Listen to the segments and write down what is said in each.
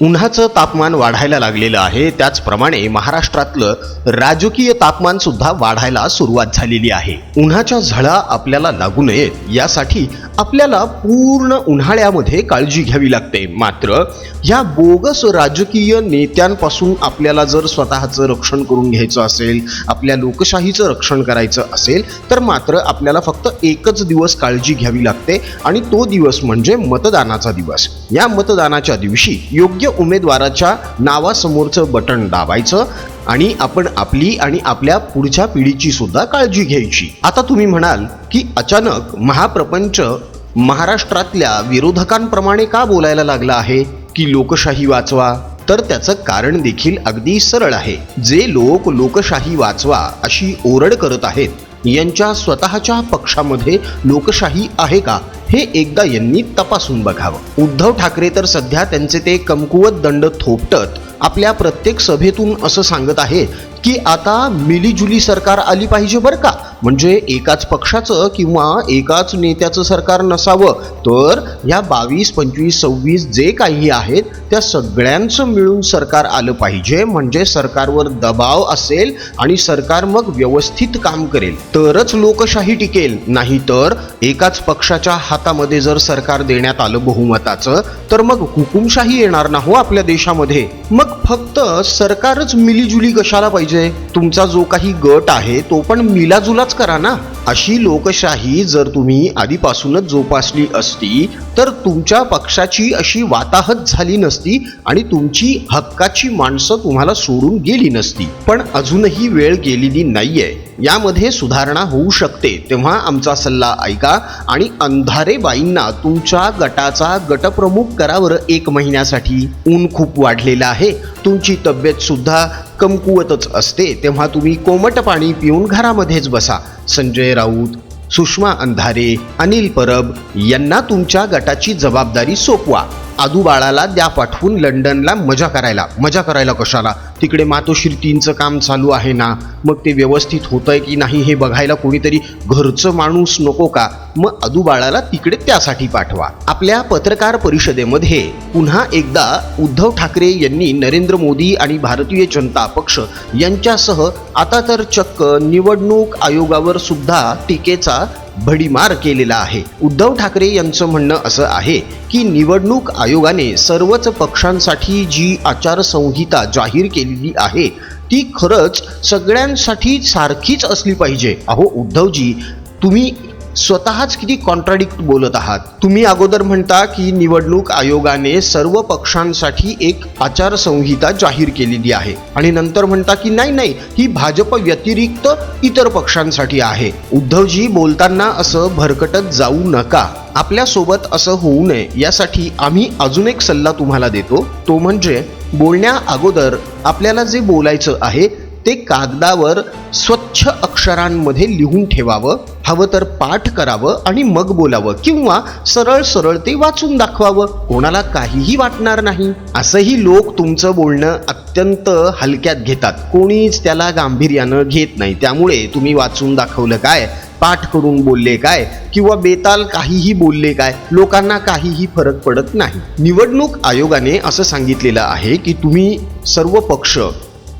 उन्हाचं तापमान वाढायला लागलेलं आहे. त्याचप्रमाणे महाराष्ट्रातलं राजकीय तापमान सुद्धा वाढायला सुरुवात झालेली आहे. उन्हाच्या झळा आपल्याला लागू नयेत. यासाठी आपल्याला पूर्ण उन्हाळ्यामध्ये काळजी घ्यावी लागते. मात्र या बोगस राजकीय नेत्यांपासून आपल्याला जर स्वतःचं रक्षण करून घ्यायचं असेल आपल्या लोकशाहीचं रक्षण करायचं असेल तर मात्र आपल्याला फक्त एकच दिवस काळजी घ्यावी लागते आणि तो दिवस म्हणजे मतदानाचा दिवस. या मतदानाच्या दिवशी योग्य उमेदवाराच्या नावासमोरचं बटन दाबायचं आणि आपण आपली आणि आपल्या पुढच्या पिढीची सुद्धा काळजी घ्यायची. आता तुम्ही म्हणाल की अचानक महाप्रपंच महाराष्ट्रातल्या विरोधकांप्रमाणे का बोलायला लागला आहे? की लोकशाही वाचवा? तर त्याचं कारण देखील अगदी सरळ आहे. जे लोक लोकशाही वाचवा अशी ओरड करत आहेत यांच्या स्वतःच्या पक्षामध्ये लोकशाही आहे का? हे एकदा यांनी तपासून बघावं. उद्धव ठाकरे तर सध्या त्यांचे ते कमकुवत दंड थोपटत आपल्या प्रत्येक सभेतून असं सांगत आहे की आता मिलीजुली सरकार आली पाहिजे बरं का? म्हणजे एकाच पक्षाचं किंवा एकाच नेत्याचं सरकार नसावं तर या बावीस पंचवीस सव्वीस जे काही आहेत त्या सगळ्यांचं मिळून सरकार आलं पाहिजे. म्हणजे सरकारवर दबाव असेल आणि सरकार मग व्यवस्थित काम करेल. तरच लोकशाही टिकेल. नाही तर एकाच पक्षाच्या हातामध्ये जर सरकार देण्यात आलं बहुमताचं तर मग हुकुमशाही येणार ना हो आपल्या देशामध्ये? मग फक्त सरकारच मिलीजुली कशाला पाहिजे? तुमचा जो काही गट आहे तो पण मिलाजुलाच करा ना. अशी लोकशाही जर तुम्ही आधीपासूनच जोपासली असती तर तुमच्या पक्षाची अशी वाताहत झाली नसती आणि तुमची हक्काची माणसं तुम्हाला सोडून गेली नसती. पण अजूनही वेळ गेलेली नाहीये. यामध्ये सुधारणा होऊ शकते. तेव्हा आमचा सल्ला ऐका आणि अंधारे बाईंना तुमच्या गटाचा गटप्रमुख करावर एक महिन्यासाठी ऊन खूप वाढलेलं आहे. तुमची तब्येत सुद्धा कमकुवतच असते. तेव्हा तुम्ही कोमट पाणी पिऊन घरामध्येच बसा. संजय राऊत सुषमा अंधारे अनिल परब यांना तुमच्या गटाची जबाबदारी सोपवा. आदू बाळाला द्या पाठवून लंडनला मजा करायला. मजा करायला कशाला? तिकडे मातोश्रीतींचं काम चालू आहे ना? मग ते व्यवस्थित होतंय की नाही हे बघायला कोणीतरी घरचं माणूस नको का? मग आदू बाळाला तिकडे त्यासाठी पाठवा. आपल्या पत्रकार परिषदेमध्ये पुन्हा एकदा उद्धव ठाकरे यांनी नरेंद्र मोदी आणि भारतीय जनता पक्ष यांच्यासह आता तर चक्क निवडणूक आयोगावर सुद्धा टीकेचा भडीमार केलेला आहे. उद्धव ठाकरे यांचं म्हणणं असं आहे की निवडणूक आयोगाने सर्वच पक्षांसाठी जी आचारसंहिता जाहीर केलेली आहे ती खरंच सगळ्यांसाठी सारखीच असली पाहिजे. अहो उद्धवजी तुम्ही स्वतःच किती कॉन्ट्राडिक्ट बोलत आहात? तुम्ही अगोदर म्हणता की निवडणूक आयोगाने सर्व पक्षांसाठी एक आचारसंहिता जाहीर केलेली आहे. आणि नंतर म्हणता की नाही नाही ही भाजप व्यतिरिक्त इतर पक्षांसाठी आहे. उद्धवजी बोलताना असं भरकटत जाऊ नका. आपल्यासोबत असं होऊ नये यासाठी आम्ही अजून एक सल्ला तुम्हाला देतो. तो म्हणजे बोलण्या अगोदर आपल्याला जे बोलायचं आहे ते कागदावर स्वच्छ अक्षरांमध्ये लिहून ठेवावं हवं तर पाठ करावं आणि मग बोलावं किंवा सरळ सरळ ते वाचून दाखवावं. कोणाला काहीही वाटणार नाही. असंही लोक तुमचं बोलणं अत्यंत हलक्यात घेतात. कोणीच त्याला गांभीर्यानं घेत नाही. त्यामुळे तुम्ही वाचून दाखवलं काय? पाठ करून बोलले काय? किंवा बेताल काहीही बोलले काय? लोकांना काहीही फरक पडत नाही. निवडणूक आयोगाने असं सांगितलेलं आहे की तुम्ही सर्व पक्ष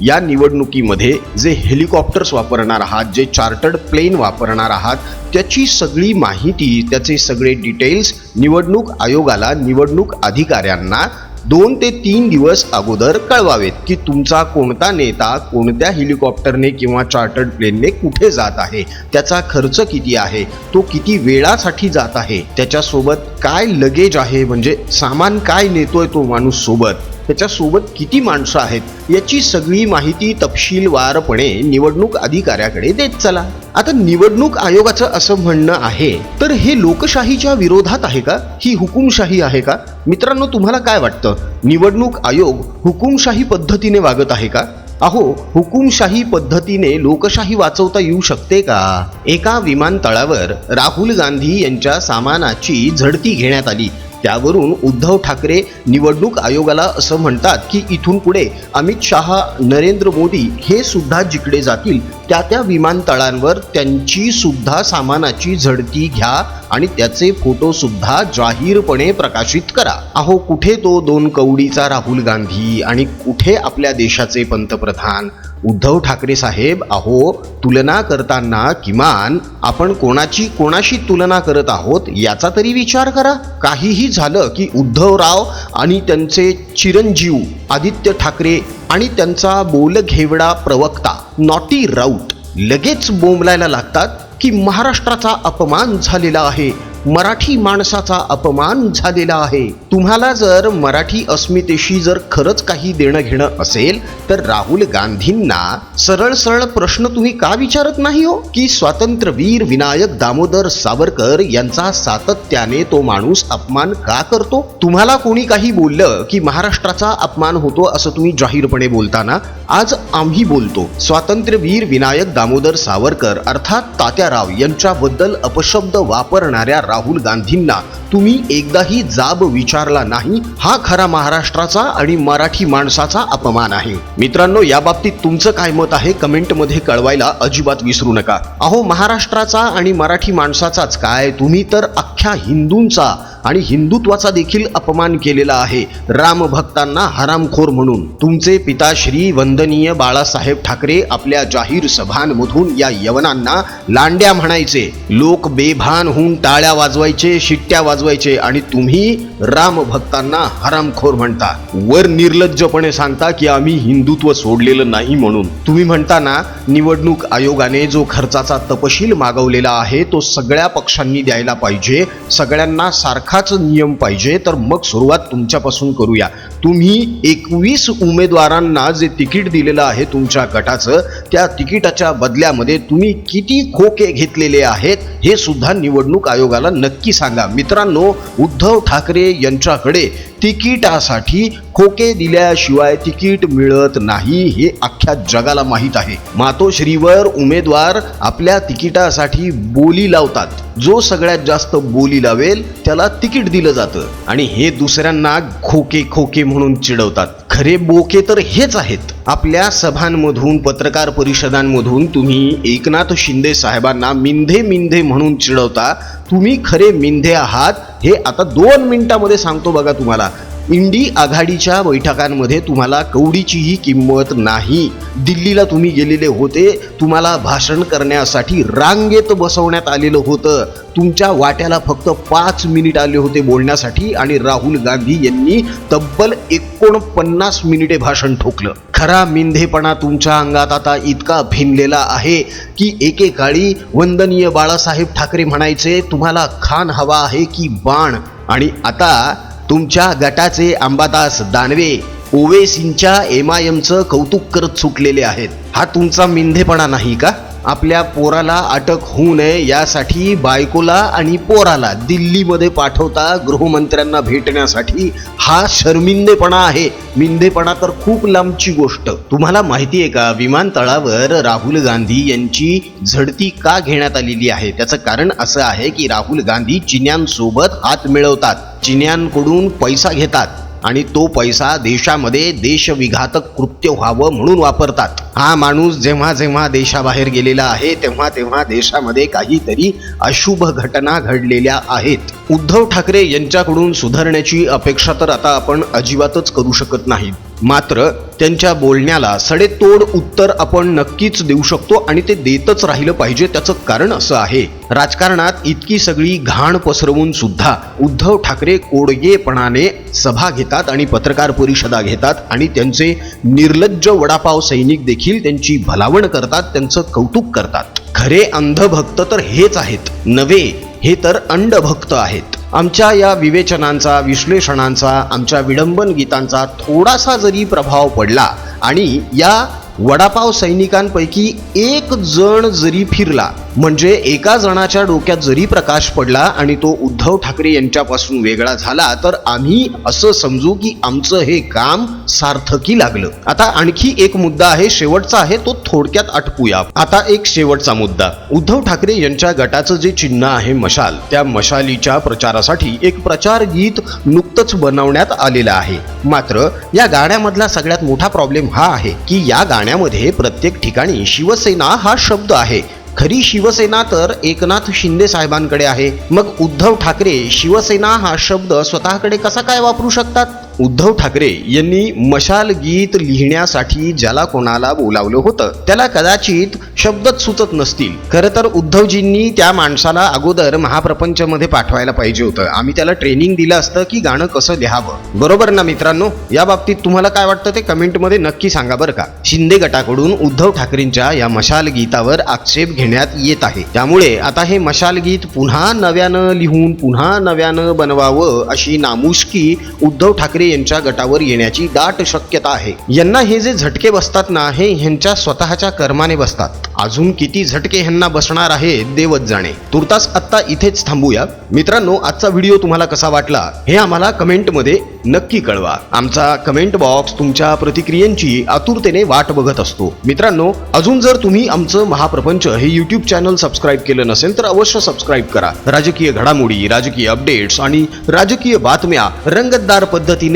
या निवडणुकीमध्ये जे हेलिकॉप्टर्स वापरणार आहात जे चार्टर्ड प्लेन वापरणार आहात त्याची सगळी माहिती त्याचे सगळे डिटेल्स निवडणूक आयोगाला निवडणूक अधिकाऱ्यांना दोन ते तीन दिवस अगोदर कळवावेत की तुमचा कोणता नेता कोणत्या हेलिकॉप्टरने किंवा चार्टर्ड प्लेनने कुठे जात आहे त्याचा खर्च किती आहे तो किती वेळासाठी जात आहे त्याच्यासोबत काय लगेज आहे म्हणजे सामान काय नेतोय तो माणूस सोबत त्याच्यासोबत किती माणसं आहेत याची सगळी माहिती तपशीलवारपणे निवडणूक अधिकाऱ्याकडे देत चला. आता निवडणूक आयोगाचं असं म्हणणं आहे तर हे लोकशाहीच्या विरोधात आहे का? ही हुकुमशाही आहे का? मित्रांनो तुम्हाला काय वाटतं? निवडणूक आयोग हुकुमशाही पद्धतीने वागत आहे का? अहो हुकुमशाही पद्धतीने लोकशाही वाचवता येऊ शकते का? एका विमानतळावर राहुल गांधी यांच्या सामानाची झडती घेण्यात आली. त्यावरून उद्धव ठाकरे निवडणूक आयोगाला असं म्हणतात की इथून पुढे अमित शहा नरेंद्र मोदी हे सुद्धा जिकडे जातील त्या त्या विमानतळांवर त्यांची सुद्धा सामानाची झडती घ्या आणि त्याचे फोटो सुद्धा जाहीरपणे प्रकाशित करा. अहो कुठे तो दोन कवडीचा राहुल गांधी आणि कुठे आपल्या देशाचे पंतप्रधान? उद्धव ठाकरे साहेब अहो तुलना करताना किमान आपण कोणाची कोणाशी तुलना करत आहोत याचा तरी विचार करा. काहीही झालं की उद्धवराव आणि त्यांचे चिरंजीव आदित्य ठाकरे आणि त्यांचा बोलघेवडा प्रवक्ता नॉटी राऊत लगेच बोंबलायला लागतात की महाराष्ट्राचा अपमान झालेला आहे. मराठी माणसाचा अपमान झालेला आहे. तुम्हाला जर मराठी अस्मितेशी जर खरंच काही देणं घेणं असेल तर राहुल गांधींना सरळ सरळ प्रश्न तुम्ही का विचारत नाही हो? की स्वातंत्र्यवीर विनायक दामोदर सावरकर यांचा सातत्याने तो माणूस अपमान का करतो? तुम्हाला कोणी काही बोललं की महाराष्ट्राचा अपमान होतो असं तुम्ही जाहीरपणे बोलताना आज आम्ही बोलतो. स्वातंत्र्यवीर विनायक दामोदर सावरकर अर्थात तात्याराव यांच्याबद्दल अपशब्द वापरणाऱ्या राहुल गांधींना तुम्ही एकदाही जाब विचारला नाही हा खरा महाराष्ट्राचा आणि मराठी माणसाचा अपमान आहे. मित्रांनो या बाबतीत तुमचं काय मत आहे कमेंटमध्ये कळवायला अजिबात विसरू नका. अहो महाराष्ट्राचा आणि मराठी माणसाचाच काय? तुम्ही तर अख्ख्या हिंदूंचा आणि हिंदुत्वाचा देखील अपमान केलेला आहे राम भक्तांना हरामखोर म्हणून. तुमचे पिताश्री वंदनीय बाळासाहेब ठाकरे आपल्या जाहीर सभांमधून या यवनांना लांड्या म्हणायचे. लोक बेभान होऊन टाळ्या वाजवायचे शिट्ट्या वाजवायचे आणि तुम्ही राम भक्तांना हरामखोर म्हणता. वर निर्लज्जपणे सांगता की आम्ही हिंदुत्व सोडलेलं नाही म्हणून. तुम्ही म्हणताना निवडणूक आयोगाने जो खर्चाचा तपशील मागवलेला आहे तो सगळ्या पक्षांनी द्यायला पाहिजे सगळ्यांना सारखाच नियम पाहिजे तर मग सुरुवात तुमच्यापासून करूया. तुम्ही एकवीस उमेदवारांना जे तिकीट दिलेलं आहे तुमच्या गटाचं त्या तिकिटाच्या बदल्यामध्ये तुम्ही किती खोके घेतलेले आहेत हे सुद्धा निवडणूक आयोगाला नक्की सांगा. मित्रांनो उद्धव ठाकरे यांच्याकडे तिकिटासाठी खोके दिल्याशिवाय तिकीट मिळत नाही हे अख्ख्या जगाला माहीत आहे. मातोश्रीवर उमेदवार आपल्या तिकिटासाठी बोली लावतात. जो सगळ्यात जास्त बोली लावेल त्याला तिकीट दिलं जातं. आणि हे दुसऱ्यांना खोके खोके म्हणून चिडवतात. खरे बोके तर हेच आहेत. आपल्या सभांमधून पत्रकार परिषदांमधून तुम्ही एकनाथ शिंदे साहेबांना मिंधे मिंधे म्हणून चिडवता. तुम्ही खरे मिंधे आहात हे आता दोन मिनिटामध्ये सांगतो बघा तुम्हाला. इंडी आघाडीच्या बैठकांमध्ये तुम्हाला कवडीचीही किंमत नाही. दिल्लीला तुम्ही गेलेले होते तुम्हाला भाषण करण्यासाठी रांगेत बसवण्यात आलेलं होतं. तुमच्या वाट्याला फक्त पाच मिनिट आले होते बोलण्यासाठी आणि राहुल गांधी यांनी तब्बल एकोणपन्नास मिनिटे भाषण ठोकलं. खरा मिंधेपणा तुमच्या अंगात आता इतका भिनलेला आहे की एकेकाळी वंदनीय बाळासाहेब ठाकरे म्हणायचे तुम्हाला खान हवा आहे की बाण? आणि आता तुमच्या गटाचे अंबादास दानवे ओवेसींच्या एम आय एमचं कौतुक करत सुटलेले आहेत. हा तुमचा मिंधेपणा नाही का? आपल्या पोराला अटक होऊ नये यासाठी बायकोला आणि पोराला दिल्लीमध्ये पाठवता गृहमंत्र्यांना भेटण्यासाठी हा शर्मिंदेपणा आहे. मिंदेपणा तर खूप लांबची गोष्ट. तुम्हाला माहिती आहे का विमानतळावर राहुल गांधी यांची झडती का घेण्यात आलेली आहे? त्याचं कारण असं आहे की राहुल गांधी चिन्यांसोबत हात मिळवतात. चिन्यांकडून पैसा घेतात. आणि तो पैसा देशामध्ये देशविघातक कृत्य व्हावं म्हणून वापरतात. हा माणूस जेव्हा जेव्हा देशाबाहेर गेलेला आहे तेव्हा तेव्हा देशामध्ये काहीतरी अशुभ घटना घडलेल्या आहेत. उद्धव ठाकरे यांच्याकडून सुधारण्याची अपेक्षा तर आता आपण अजिबातच करू शकत नाही. मात्र त्यांच्या बोलण्याला सडेतोड उत्तर आपण नक्कीच देऊ शकतो आणि ते देतच राहिलं पाहिजे त्याचं कारण असं आहे. राजकारणात इतकी सगळी घाण पसरवून सुद्धा उद्धव ठाकरे कोडगेपणाने सभा घेतात आणि पत्रकार परिषदा घेतात आणि त्यांचे निर्लज्ज वडापाव सैनिक देखील त्यांची भलावण करतात त्यांचं कौतुक करतात. खरे अंधभक्त तर हेच आहेत. नवे हे तर अंडभक्त आहेत. आमच्या या विवेचनांचा विश्लेषणांचा आमच्या विडंबन गीतांचा थोडासा जरी प्रभाव पडला आणि या वडापाव सैनिकांपैकी एक जण जरी फिरला म्हणजे एका जणाच्या डोक्यात जरी प्रकाश पडला आणि तो उद्धव ठाकरे यांच्यापासून वेगळा झाला तर आम्ही असं समजू की आमचं हे काम सार्थकी लागलं. आता आणखी एक मुद्दा आहे शेवटचा आहे तो थोडक्यात आटपूया. आता एक शेवटचा मुद्दा. उद्धव ठाकरे यांच्या गटाचं जे चिन्ह आहे मशाल त्या मशालीच्या प्रचारासाठी एक प्रचार गीत नुकतंच बनवण्यात आलेलं आहे. मात्र या गाण्यामधला सगळ्यात मोठा प्रॉब्लेम हा आहे की या गाण्यामध्ये प्रत्येक ठिकाणी शिवसेना हा शब्द आहे. खरी शिवसेना तर एकनाथ शिंदे साहेबांकडे आहे. मग उद्धव ठाकरे शिवसेना हा शब्द स्वतःकडे कसा काय वापरू शकतात? उद्धव ठाकरे यांनी मशाल गीत लिहिण्यासाठी ज्याला कोणाला बोलावलं होतं त्याला कदाचित शब्दच सुचत नसतील. खरं तर उद्धवजींनी त्या माणसाला अगोदर महाप्रपंच मध्ये पाठवायला पाहिजे होतं. आम्ही त्याला ट्रेनिंग दिलं असतं की गाणं कसं लिहावं. बरोबर ना मित्रांनो? या बाबतीत तुम्हाला काय वाटतं ते कमेंटमध्ये नक्की सांगा बरं का? शिंदे गटाकडून उद्धव ठाकरेंच्या या मशाल गीतावर आक्षेप घेण्यात येत आहे. त्यामुळे आता हे मशाल गीत पुन्हा नव्यानं लिहून पुन्हा नव्यानं बनवावं अशी नामुष्की उद्धव ठाकरे ठाकरे यांच्या गटावर येण्याची दाट शक्यता आहे. यांना हे जे झटके बसतात ना हे ह्यांच्या स्वतःच्या कर्माने बसतात. अजून किती झटके ह्यांना बसणार आहे देवच जाणे. तुर्तास आत्ता इथेच थांबूया. मित्रांनो आजचा व्हिडिओ तुम्हाला कसा वाटला हे आम्हाला कमेंटमध्ये नक्की कळवा. आमचा कमेंट बॉक्स तुमच्या प्रतिक्रियांची आतुरतेने वाट बघत असतो. मित्रांनो अजून जर तुम्ही आमचं महाप्रपंच हे युट्यूब चॅनल सबस्क्राईब केलं नसेल तर अवश्य सबस्क्राईब करा. राजकीय घडामोडी राजकीय अपडेट्स आणि राजकीय बातम्या रंगतदार पद्धतीने